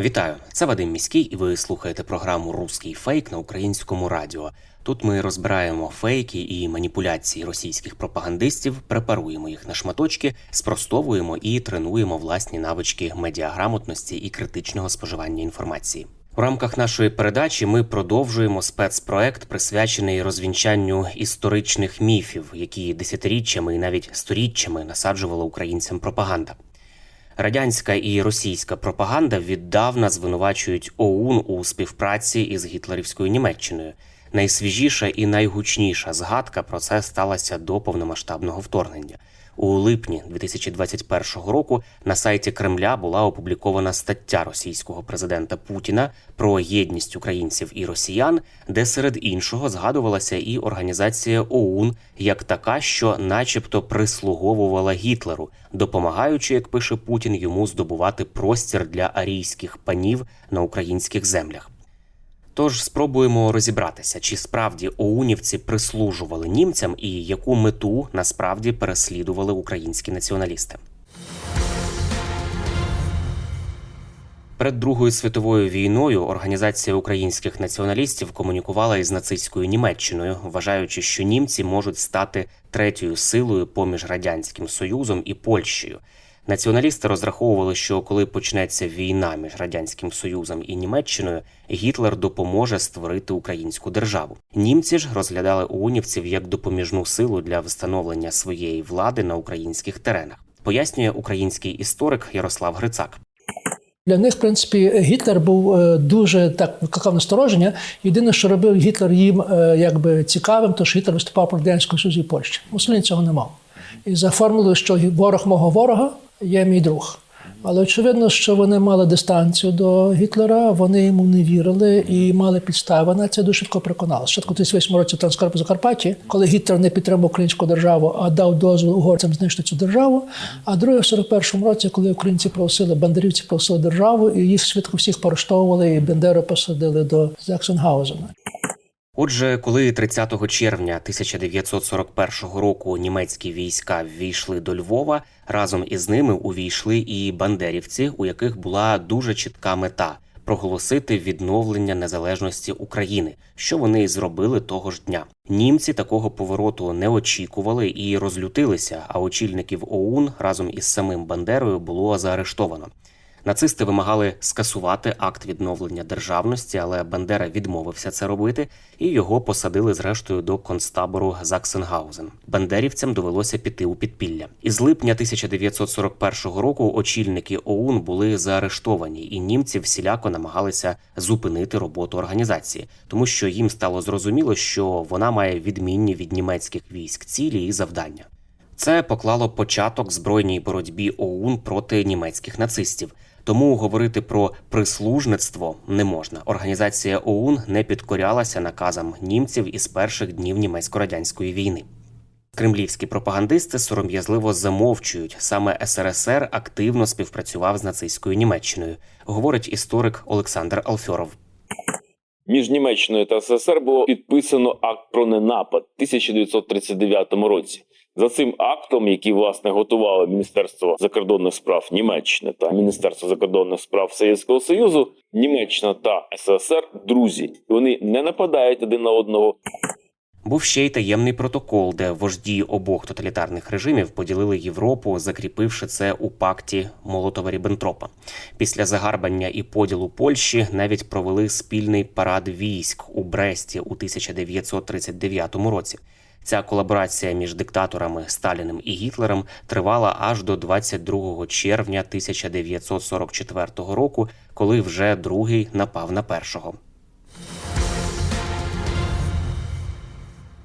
Вітаю, це Вадим Міський, і ви слухаєте програму Руський фейк на українському радіо. Тут ми розбираємо фейки і маніпуляції російських пропагандистів, препаруємо їх на шматочки, спростовуємо і тренуємо власні навички медіаграмотності і критичного споживання інформації. У рамках нашої передачі ми продовжуємо спецпроект, присвячений розвінчанню історичних міфів, які десятиріччями і навіть сторіччями насаджувала українцям пропаганда. Радянська і російська пропаганда віддавна звинувачують ОУН у співпраці із гітлерівською Німеччиною. Найсвіжіша і найгучніша згадка про це сталася до повномасштабного вторгнення. У липні 2021 року на сайті Кремля була опублікована стаття російського президента Путіна про єдність українців і росіян, де серед іншого згадувалася і організація ОУН як така, що, начебто, прислуговувала Гітлеру, допомагаючи, як пише Путін, йому здобувати простір для арійських панів на українських землях. Тож спробуємо розібратися, чи справді оунівці прислужували німцям і яку мету насправді переслідували українські націоналісти. Перед Другою світовою війною організація українських націоналістів комунікувала із нацистською Німеччиною, вважаючи, що німці можуть стати третьою силою поміж радянським союзом і Польщею. Націоналісти розраховували, що коли почнеться війна між радянським союзом і Німеччиною, Гітлер допоможе створити українську державу. Німці ж розглядали оунівців як допоміжну силу для встановлення своєї влади на українських теренах. Пояснює український історик Ярослав Грицак. Для них, в принципі, Гітлер був е, дуже так викликав настороження. Єдине, що робив Гітлер їм е, якби цікавим, то що Гітлер виступав проти Радянського Союзу Польщі. Муссоліні цього не мав. І за формулою, що ворог мого ворога є мій друг. Але очевидно, що вони мали дистанцію до Гітлера, вони йому не вірили і мали підстави на це дуже швидко переконали. В 38 році в Закарпатті, коли Гітлер не підтримав українську державу, а дав дозвіл угорцям знищити цю державу. А друге в 41-му році, коли українці просили, бандерівці просили державу, і їх швидко всіх поарештовували, і Бендеру посадили до Заксенгаузена. Отже, коли 30 червня 1941 року німецькі війська ввійшли до Львова, разом із ними увійшли і бандерівці, у яких була дуже чітка мета проголосити відновлення незалежності України, що вони і зробили того ж дня. Німці такого повороту не очікували і розлютилися. А очільників ОУН разом із самим Бандерою було заарештовано. Нацисти вимагали скасувати акт відновлення державності, але Бандера відмовився це робити, і його посадили зрештою до концтабору Заксенгаузен. Бандерівцям довелося піти у підпілля. Із липня 1941 року очільники ОУН були заарештовані, і німці всіляко намагалися зупинити роботу організації, тому що їм стало зрозуміло, що вона має відмінні від німецьких військ цілі і завдання. Це поклало початок збройній боротьбі ОУН проти німецьких нацистів. Тому говорити про прислужництво не можна. Організація ОУН не підкорялася наказам німців із перших днів німецько-радянської війни. Кремлівські пропагандисти сором'язливо замовчують. Саме СРСР активно співпрацював з нацистською Німеччиною, говорить історик Олександр Алфьоров. Між Німеччиною та СССР було підписано акт про ненапад в 1939 році. За цим актом, який власне готувало Міністерство закордонних справ Німеччини та Міністерство закордонних справ Совєтського Союзу, Німеччина та СССР друзі, і вони не нападають один на одного. Був ще й таємний протокол, де вожді обох тоталітарних режимів поділили Європу, закріпивши це у пакті Молотова Ріббентропа. Після загарбання і поділу Польщі навіть провели спільний парад військ у Бресті у 1939 році. Ця колаборація між диктаторами Сталіним і Гітлером тривала аж до 22 червня 1944 року, коли вже другий напав на першого.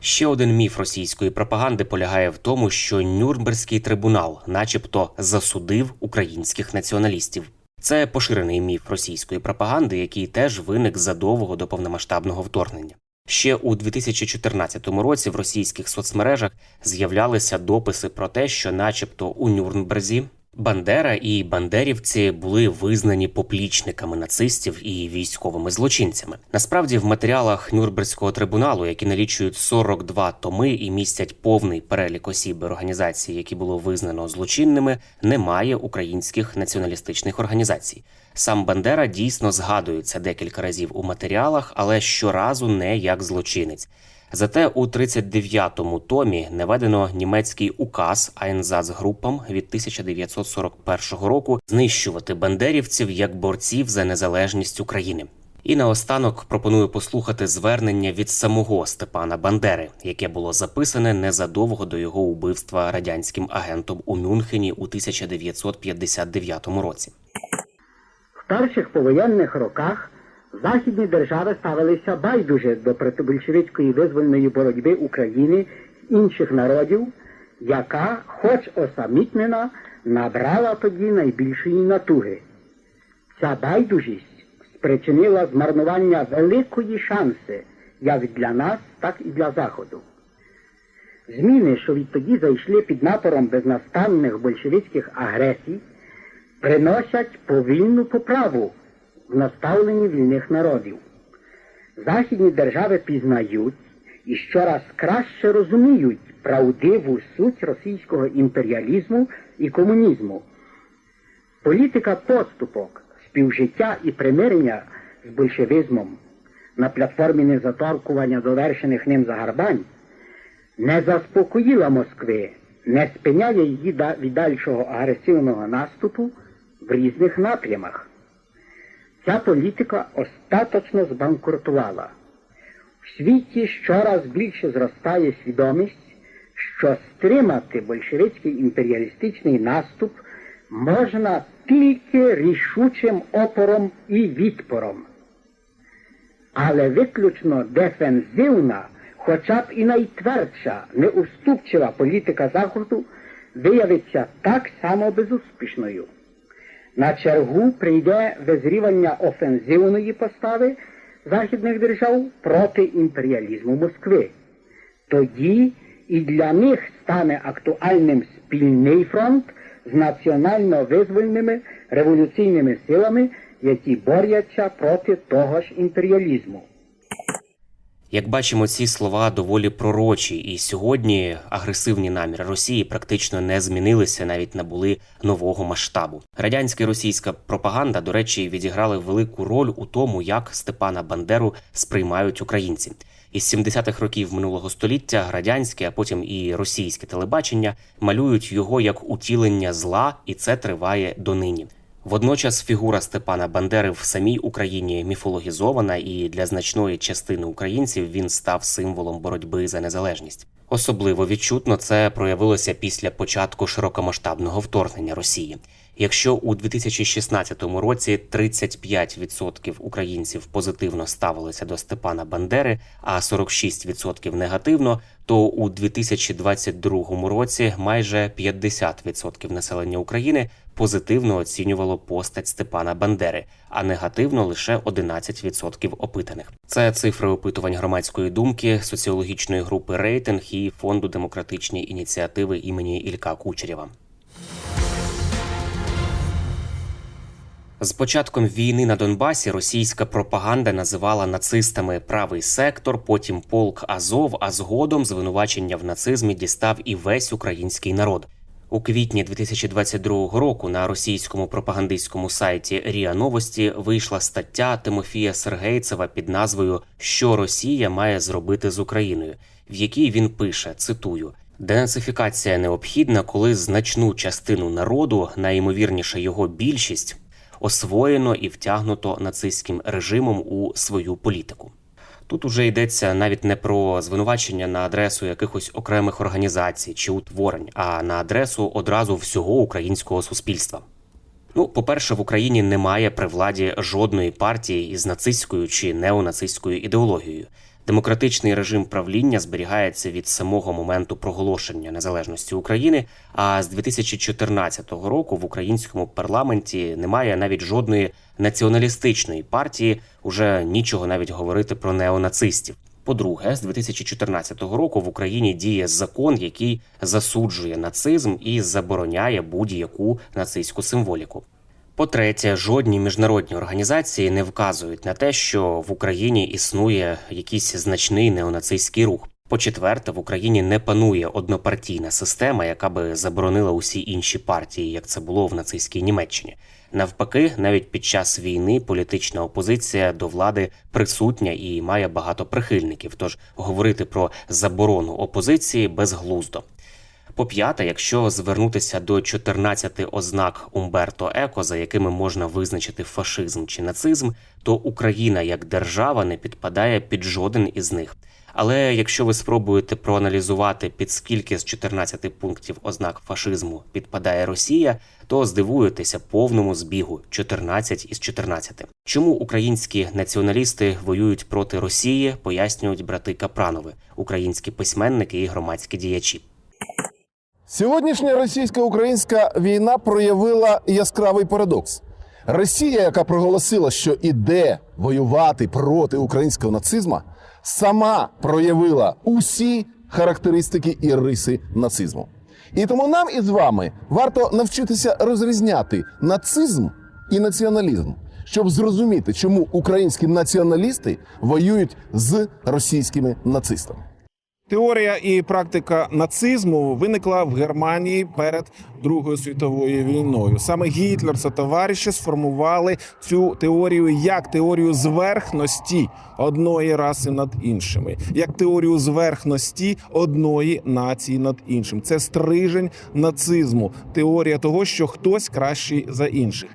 Ще один міф російської пропаганди полягає в тому, що Нюрнберзький трибунал, начебто, засудив українських націоналістів. Це поширений міф російської пропаганди, який теж виник задовго до повномасштабного вторгнення. Ще у 2014 році в російських соцмережах з'являлися дописи про те, що, начебто, у Нюрнберзі Бандера і бандерівці були визнані поплічниками нацистів і військовими злочинцями. Насправді, в матеріалах Нюрнберзького трибуналу, які налічують 42 томи і містять повний перелік осіб і організацій, які було визнано злочинними, немає українських націоналістичних організацій. Сам Бандера дійсно згадується декілька разів у матеріалах, але щоразу не як злочинець. Зате у 39-му томі наведено німецький указ Айнзацгрупам від 1941 року знищувати бандерівців як борців за незалежність України. І наостанок пропоную послухати звернення від самого Степана Бандери, яке було записане незадовго до його убивства радянським агентом у Мюнхені у 1959 році. В перших повоєнних роках західні держави ставилися байдуже до протибольшевицької визвольної боротьби України з інших народів, яка, хоч осамітнена, набрала тоді найбільшої натуги. Ця байдужість спричинила змарнування великої шанси як для нас, так і для Заходу. Зміни, що відтоді зайшли під напором безнастанних большевицьких агресій, приносять повільну поправу в наставленні вільних народів. Західні держави пізнають і щораз краще розуміють правдиву суть російського імперіалізму і комунізму. Політика поступок, співжиття і примирення з большевизмом на платформі незаторкування довершених ним загарбань не заспокоїла Москви, не спиняє її від дальшого агресивного наступу в різних напрямах. Ця політика остаточно збанкрутувала. В світі щораз більше зростає свідомість, що стримати большевицький імперіалістичний наступ можна тільки рішучим опором і відпором. Але виключно дефензивна, хоча б і найтвердша, неуступчива політика Заходу виявиться так само безуспішною. На чергу прийде визрівання офензивної постави західних держав проти імперіалізму Москви. Тоді і для них стане актуальним спільний фронт з національно-визвольними революційними силами, які борються проти того ж імперіалізму. Як бачимо, ці слова доволі пророчі, і сьогодні агресивні наміри Росії практично не змінилися, навіть набули нового масштабу. Радянська і російська пропаганда, до речі, відіграли велику роль у тому, як Степана Бандеру сприймають українці. Із 70-х років минулого століття радянське, а потім і російське телебачення малюють його як утілення зла, і це триває донині. Водночас фігура Степана Бандери в самій Україні міфологізована, і для значної частини українців він став символом боротьби за незалежність. Особливо відчутно це проявилося після початку широкомасштабного вторгнення Росії. Якщо у 2016 році 35% українців позитивно ставилися до Степана Бандери, а 46% негативно, то у 2022 році майже 50% населення України позитивно оцінювало постать Степана Бандери, а негативно лише 11% опитаних. Це цифри опитувань громадської думки, соціологічної групи рейтинг і фонду демократичні ініціативи імені Ілька Кучерєва. З початком війни на Донбасі російська пропаганда називала нацистами правий сектор, потім полк Азов, а згодом звинувачення в нацизмі дістав і весь український народ. У квітні 2022 року на російському пропагандистському сайті Ріа Новості вийшла стаття Тимофія Сергейцева під назвою Що Росія має зробити з Україною, в якій він пише: цитую. Денацифікація необхідна, коли значну частину народу, найімовірніше його більшість, освоєно і втягнуто нацистським режимом у свою політику. Тут уже йдеться навіть не про звинувачення на адресу якихось окремих організацій чи утворень, а на адресу одразу всього українського суспільства. Ну, по-перше, в Україні немає при владі жодної партії із нацистською чи неонацистською ідеологією. Демократичний режим правління зберігається від самого моменту проголошення незалежності України. А з 2014 року в українському парламенті немає навіть жодної націоналістичної партії. Уже нічого навіть говорити про неонацистів. По-друге, з 2014 року в Україні діє закон, який засуджує нацизм і забороняє будь-яку нацистську символіку. По-третє, жодні міжнародні організації не вказують на те, що в Україні існує якийсь значний неонацистський рух. По-четверте, в Україні не панує однопартійна система, яка би заборонила усі інші партії, як це було в нацистській Німеччині. Навпаки, навіть під час війни політична опозиція до влади присутня і має багато прихильників. Тож говорити про заборону опозиції безглуздо. По п'яте, якщо звернутися до 14 ознак Умберто Еко, за якими можна визначити фашизм чи нацизм, то Україна як держава не підпадає під жоден із них. Але якщо ви спробуєте проаналізувати, під скільки з 14 пунктів ознак фашизму підпадає Росія, то здивуєтеся повному збігу 14 із 14. Чому українські націоналісти воюють проти Росії, пояснюють брати Капранови, українські письменники і громадські діячі. Сьогоднішня російсько-українська війна проявила яскравий парадокс. Росія, яка проголосила, що іде воювати проти українського нацизму, сама проявила усі характеристики і риси нацизму. І тому нам із вами варто навчитися розрізняти нацизм і націоналізм, щоб зрозуміти, чому українські націоналісти воюють з російськими нацистами. Теорія і практика нацизму виникла в Германії перед Другою світовою війною. Саме Гітлер та товариші сформували цю теорію як теорію зверхності одної раси над іншими, як теорію зверхності одної нації над іншим. Це стрижень нацизму, теорія того, що хтось кращий за інших.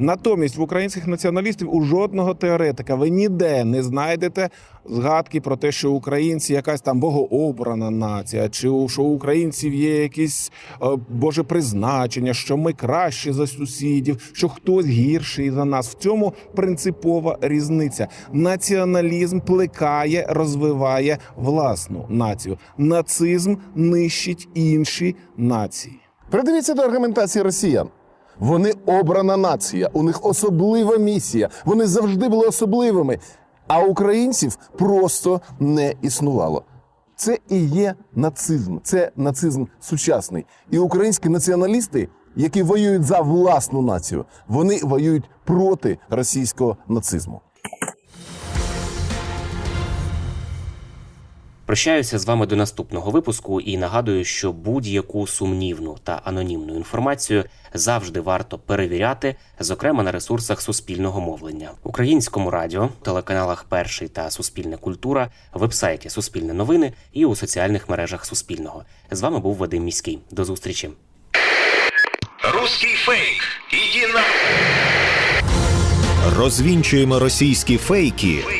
Натомість в українських націоналістів у жодного теоретика ви ніде не знайдете згадки про те, що українці якась там богообрана нація, чи що у українців є якісь е, боже призначення, що ми кращі за сусідів, що хтось гірший за нас. В цьому принципова різниця. Націоналізм плекає, розвиває власну націю. Нацизм нищить інші нації. Придивіться до аргументації росіян. Вони обрана нація, у них особлива місія. Вони завжди були особливими. А українців просто не існувало. Це і є нацизм, це нацизм сучасний. І українські націоналісти, які воюють за власну націю, вони воюють проти російського нацизму. Прощаюся з вами до наступного випуску і нагадую, що будь-яку сумнівну та анонімну інформацію завжди варто перевіряти, зокрема на ресурсах суспільного мовлення, українському радіо, телеканалах Перший та Суспільна культура, вебсайті Суспільне новини і у соціальних мережах Суспільного. З вами був Вадим Міський. До зустрічі. Русский фейк. Иди на Розвінчуємо російські фейки, фейки.